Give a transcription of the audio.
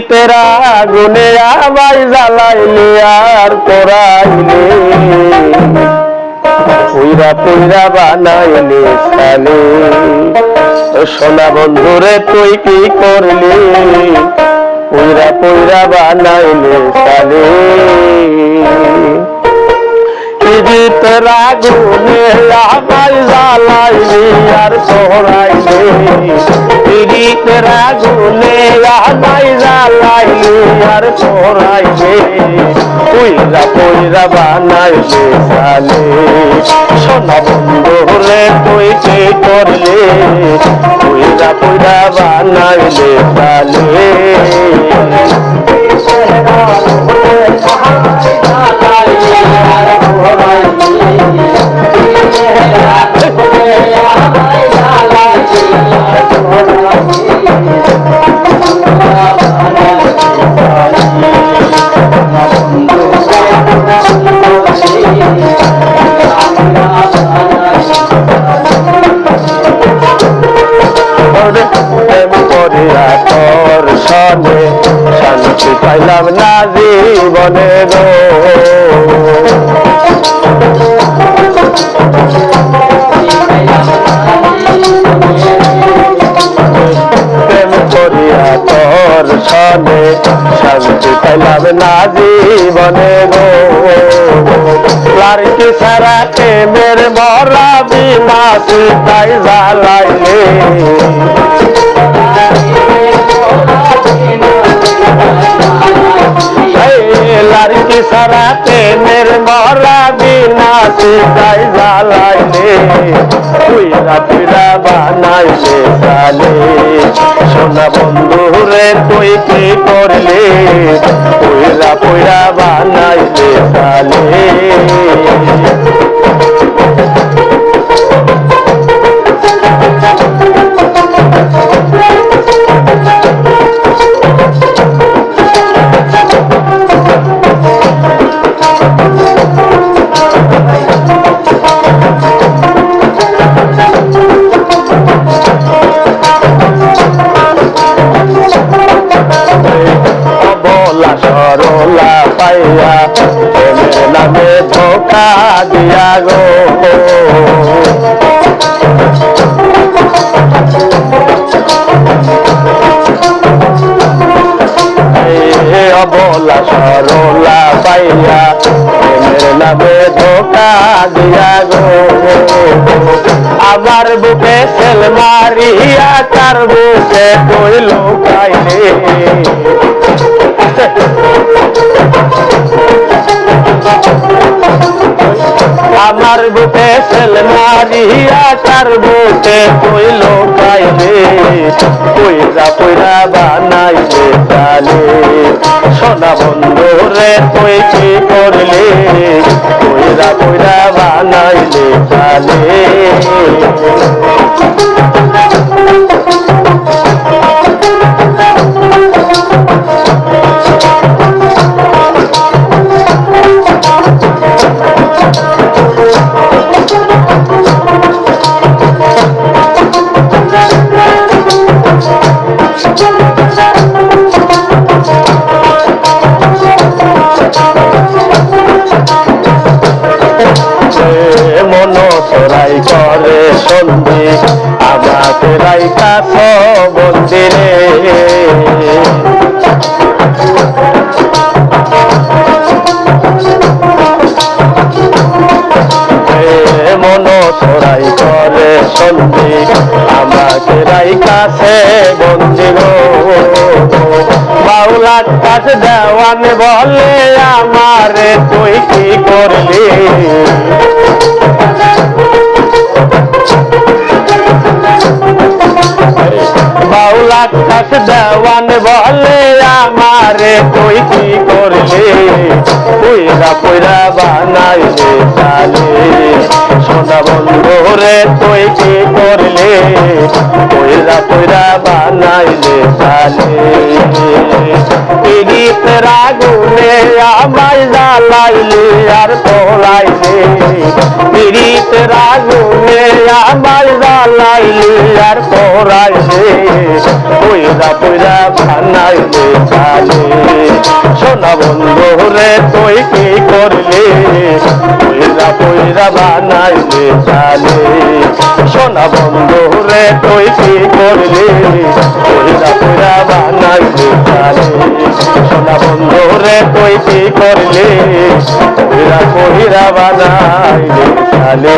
পিড়িতেরা গুনে আমায় জ্বালাইলে আর করাইলে পুইরা পুইরা বানাইলে সালে সোনা বন্ধুরে তুই কি করলি? পুইরা পুইরা বানাইলে সালে পিড়িতেরা গুনে আমায় জ্বালাইলে আর তোরাইলে পিড়িতেরা গুনে আমায় জ্বালাইলে আর তোরাইলে পুইরা পুইরা বানাইলে সালে সোনা বন্ধু রে, তুই কি করলে? পুইরা পুইরা বানাইলে সালে পাইলাম না জীবনে গো। প্রেম করিয়া তোর সনে শান্তি পাইলাম না জীবনে গো। লারকি সারা প্রেমের মরা বিনাশি তাই জ্বালাইলে। বিনাশি তাই জ্বালাইলে তুই রাত্রিরা বানাইলে সালে সোনা বন্ধু রে, তুই কি করলে? পুইরা পুইরা বানাইলে সালে পাইয়া নামে ধোকা দিয়া গো। অবলা সরলা পাইয়া নামে ধোকা দিয়া গো। আমার বুকে সেল মারিয়া, তার বুকে কই লোকাইলে আমার বুকে সেল মারিয়া, তার বুকে কই লোকাইলে কইরা কইরা বানাইলে তালে। সোনা বন্ধু রে তুই কি করলে। কইরা কইরা বানাইলে চালে করে সন্ধি আমাকে রাইকা মন্দিরে মন তোরাই করে সন্ধি, আমাকে রাইকা সে বন্দির বাউলার কাছে দেওয়ান বলে আমারে তুই কি করলি? কাছ দেওয়ান বলে আমারে, তুই কি করলে? পুইরা পুইরা বানাইলে চালে। সোনা বন্ধু রে, তুই কি করলে? পুইরা পুইরা বানাইলে চালে। পিড়িত রাগুনে আমায় জ্বালাইলি আর পোলাইলি পিড়িতের আগুনে আমায় জ্বালাইলি আর পোড়াইলি পুইরা পুইরা বানাইলি চালি সোনা বন্ধু রে, তুই কি করলি? পুইরা পুইরা বানাইলি চালি সোনা বন্ধু রে, তুই কি করলি? পুইরা পুইরা বানাইলি চালি সোনা বন্ধু রে, তুই কি করলি? পুইরা পুইরা বানাইলি চালি